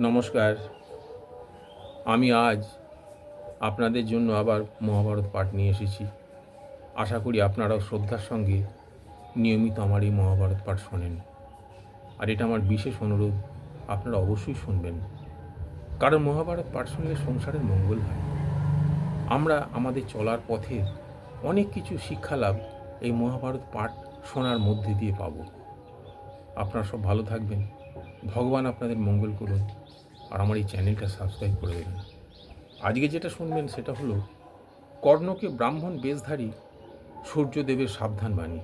নমস্কার। আমি আজ আপনাদের জন্য আবার মহাভারত পাঠ নিয়ে এসেছি। আশা করি আপনারাও শ্রদ্ধার সঙ্গে নিয়মিত আমার এই মহাভারত পাঠ শোনেন। আর এটা আমার বিশেষ অনুরোধ, আপনারা অবশ্যই শুনবেন। কারণ মহাভারত পাঠ শুনলে সংসারের মঙ্গল হয়। আমরা আমাদের চলার পথে অনেক কিছু শিক্ষা লাভ এই মহাভারত পাঠ শোনার মধ্যে দিয়ে পাবো। আপনারা সব ভালো থাকবেন। ভগবান আপনাদের মঙ্গল করুন আর আমার এই চ্যানেলটা সাবস্ক্রাইব করে দেবেন। আজকে যেটা শুনবেন সেটা হলো, কর্ণকে ব্রাহ্মণ বেশধারী সূর্যদেবের সাবধান বাণী।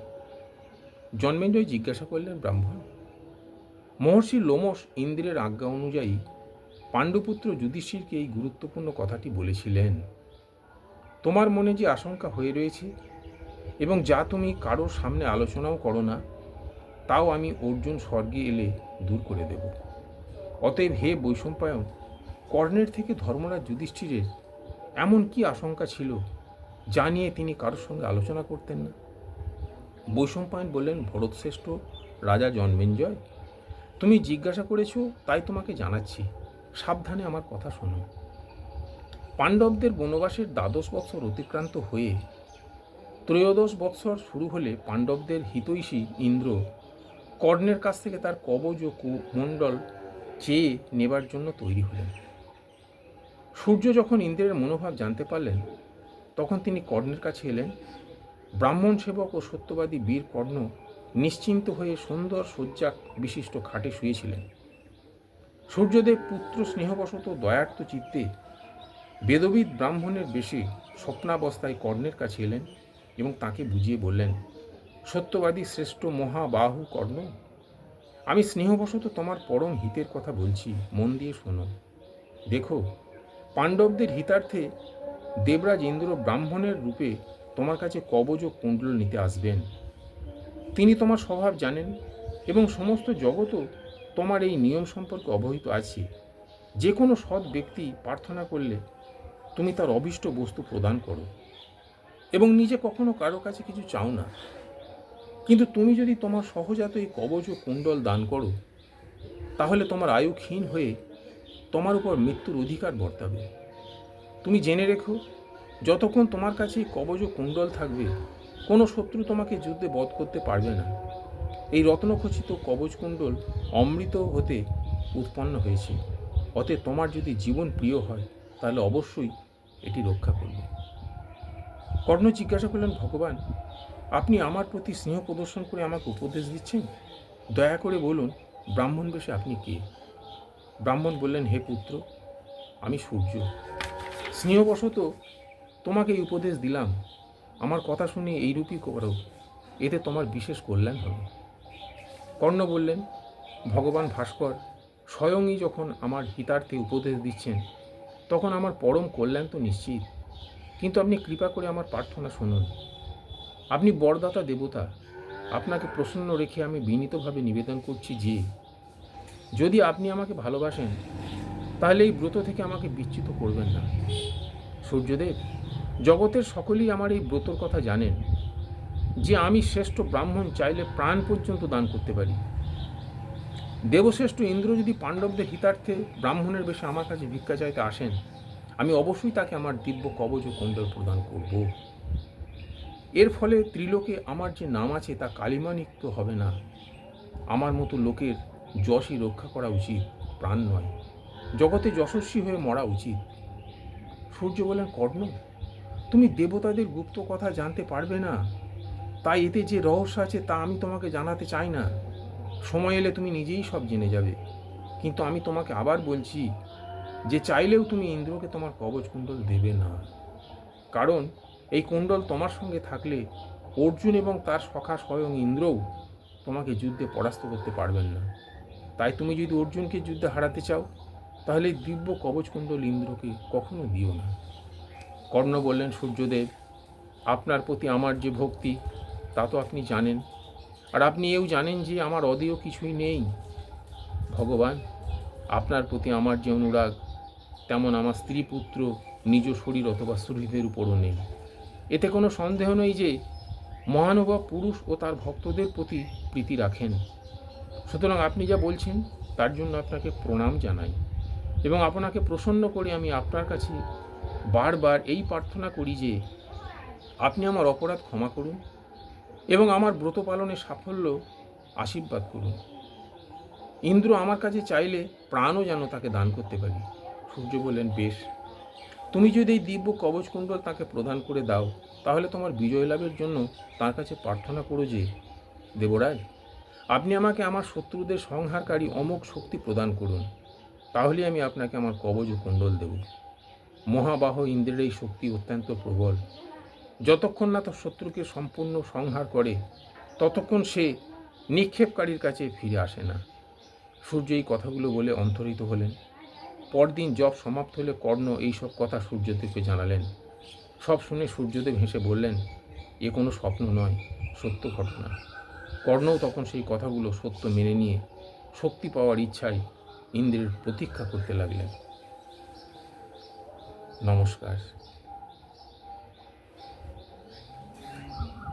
জন্মেঞ্জয় জিজ্ঞাসা করলেন, ব্রাহ্মণ, মহর্ষি লোমস ইন্দ্রের আজ্ঞা অনুযায়ী পাণ্ডুপুত্র যুধিষ্ঠিরকে এই গুরুত্বপূর্ণ কথাটি বলেছিলেন। তোমার মনে যে আশঙ্কা হয়ে রয়েছে এবং যা তুমি কারোর সামনে আলোচনাও করো না তাও আমি অর্জুন স্বর্গে এলে দূর করে দেব। অতএব হে বৈষম্পায়ন কর্ণের থেকে ধর্মরাজ যুধিষ্ঠিরের এমন কি আশঙ্কা ছিল যা নিয়ে তিনি কারোর সঙ্গে আলোচনা করতেন না? বৈষম্পায়ন বললেন ভরতশ্রেষ্ঠ রাজা জন্মেঞ্জয়, তুমি জিজ্ঞাসা করেছ, তাই তোমাকে জানাচ্ছি। সাবধানে আমার কথা শোনো। পাণ্ডবদের বনবাসের দ্বাদশ বৎসর অতিক্রান্ত হয়ে ত্রয়োদশ বৎসর শুরু হলে পাণ্ডবদের হিতৈষী ইন্দ্র কর্ণের কাছ থেকে তার কবজ ও মণ্ডল চেয়ে নেবার জন্য তৈরি হলেন। সূর্য যখন ইন্দ্রের মনোভাব জানতে পারলেন, তখন তিনি কর্ণের কাছে এলেন। ব্রাহ্মণ সেবক ও সত্যবাদী বীর কর্ণ নিশ্চিন্ত হয়ে সুন্দর শয্যা বিশিষ্ট খাটে শুয়েছিলেন। সূর্যদেব পুত্র স্নেহবশত দয়ার্থ চিত্তে বেদবিদ ব্রাহ্মণের বেশে স্বপ্নাবস্থায় কর্ণের কাছে এলেন এবং তাকে বুঝিয়ে বললেন সত্যবাদী শ্রেষ্ঠ মহাবাহু কর্ণ। আমি স্নেহবশত তোমার পরম হিতের কথা বলছি, মন দিয়ে শোনো। দেখো, পাণ্ডবদের হিতার্থে দেবরাজ ইন্দ্র ব্রাহ্মণের রূপে তোমার কাছে কবজ ও কুণ্ডল নিতে আসবেন। তিনি তোমার স্বভাব জানেন এবং সমস্ত জগতও তোমার এই নিয়ম সম্পর্কে অবহিত আছে। যে কোনো সৎ ব্যক্তি প্রার্থনা করলে তুমি তার অভীষ্ট বস্তু প্রদান করো এবং নিজে কখনো কারও কাছে কিছু চাও না। কিন্তু তুমি যদি তোমার সহজাত এই কবচ ও কুণ্ডল দান করো, তাহলে তোমার আয়ু ক্ষীণ হয়ে তোমার উপর মৃত্যুর অধিকার বর্তাবে। তুমি জেনে রেখো, যতক্ষণ তোমার কাছে এই কবচ ও কুণ্ডল থাকবে, কোনো শত্রু তোমাকে যুদ্ধে বধ করতে পারবে না। এই রত্নখচিত কবচ কুণ্ডল অমৃত হতে উৎপন্ন হয়েছে। অতএব তোমার যদি জীবন প্রিয় হয়, তাহলে অবশ্যই এটি রক্ষা করবে। কর্ণ জিজ্ঞাসা করলেন, ভগবান আপনি আমার প্রতি স্নেহ প্রদর্শন করে আমাকে উপদেশ দিচ্ছেন? দয়া করে বলুন, ব্রাহ্মণ বেশে আপনি কে? ব্রাহ্মণ বললেন, হে পুত্র, আমি সূর্য। স্নেহবশত তোমাকে এই উপদেশ দিলাম। আমার কথা শুনে এইরূপই করো। এতে তোমার বিশেষ কল্যাণ হবে। কর্ণ বললেন, ভগবান ভাস্কর, স্বয়ংই যখন আমার হিতার্থে উপদেশ দিচ্ছেন, তখন আমার পরম কল্যাণ তো নিশ্চিত। কিন্তু আপনি কৃপা করে আমার প্রার্থনা শুনুন। আপনি বরদাতা দেবতা। আপনাকে প্রসন্ন রেখে আমি বিনীতভাবে নিবেদন করছি যে, যদি আপনি আমাকে ভালোবাসেন, তাহলে এই ব্রত থেকে আমাকে বিচ্যুত করবেন না। সূর্যদেব, জগতের সকলেই আমার এই ব্রতর কথা জানেন, যে আমি শ্রেষ্ঠ ব্রাহ্মণ চাইলে প্রাণ পর্যন্ত দান করতে পারি। দেবশ্রেষ্ঠ ইন্দ্র যদি পাণ্ডবদের হিতার্থে ব্রাহ্মণের বেশে আমার কাছে ভিক্ষা চাইতে আসেন, আমি অবশ্যই তাকে আমার দিব্য কবচ ও কুণ্ডল প্রদান করব। এর ফলে ত্রিলোকে আমার যে নাম আছে তা কালিমানিক্ত হবে না। আমার মতো লোকের যশই রক্ষা করা উচিত, প্রাণ নয়। জগতে যশস্বী হয়ে মরা উচিত। সূর্য বলেন, কর্ণ, তুমি দেবতাদের গুপ্ত কথা জানতে পারবে না। তাই এতে যে রহস্য আছে তা আমি তোমাকে জানাতে চাই না। সময় এলে তুমি নিজেই সব জেনে যাবে। কিন্তু আমি তোমাকে আবার বলছি যে চাইলেও তুমি ইন্দ্রকে তোমার কবচ কুণ্ডল দেবে না। কারণ এই কুণ্ডল তোমার সঙ্গে থাকলে অর্জুন এবং তার সখা স্বয়ং ইন্দ্রও তোমাকে যুদ্ধে পরাস্ত করতে পারবেন না। তাই তুমি যদি অর্জুনকে যুদ্ধে হারাতে চাও, তাহলে দিব্য কবচ কুণ্ডল ইন্দ্রকে কখনো দিও না। কর্ণ বললেন, সূর্যদেব, আপনার প্রতি আমার যে ভক্তি, তা তো আপনি জানেন। আর আপনি এও জানেন যে আমার অদেয় কিছুই নেই। ভগবান, আপনার প্রতি আমার যে অনুরাগ, তেমন আমার স্ত্রী পুত্র নিজ শরীর অথবা শরীরের উপরও নেই। এতে কোনো সন্দেহ নেই যে মহানুভব পুরুষ ও তার ভক্তদের প্রতি প্রীতি রাখেন। সুতরাং আপনি যা বলছেন, তার জন্য আপনাকে প্রণাম জানাই এবং আপনাকে প্রসন্ন করে আমি আপনার কাছে বারবার এই প্রার্থনা করি যে আপনি আমার অপরাধ ক্ষমা করুন এবং আমার ব্রত পালনে সাফল্য আশীর্বাদ করুন। ইন্দ্র আমার কাছে চাইলে প্রাণও যেন তাকে দান করতে পারি। সূর্য বললেন, বেশ তুমি যদি এই দিব্য কবচকুণ্ডল তাকে প্রদান করে দাও, তাহলে তোমার বিজয় লাভের জন্য তার কাছে প্রার্থনা করো যে, দেবরাজ, আপনি আমাকে আমার শত্রুদের সংহারকারী অমোঘ শক্তি প্রদান করুন, তাহলে আমি আপনাকে আমার কবচ ও কুণ্ডল দেব। মহাবাহ ইন্দ্রের এই শক্তি অত্যন্ত প্রবল। যতক্ষণ না তার শত্রুকে সম্পূর্ণ সংহার করে, ততক্ষণ সে নিক্ষেপকারীর কাছে ফিরে আসে না। সূর্য এই কথাগুলো বলে অন্তরিত হলেন। পরদিন জব সমাপ্ত হলে কর্ণ এইসব কথা সূর্যদেবকে জানালেন। সব শুনে সূর্যদেব হেসে বললেন, এ কোনো স্বপ্ন নয়, সত্য ঘটনা। কর্ণও তখন সেই কথাগুলো সত্য মেনে নিয়ে শক্তি পাওয়ার ইচ্ছায় ইন্দ্রের প্রতীক্ষা করতে লাগলেন। নমস্কার।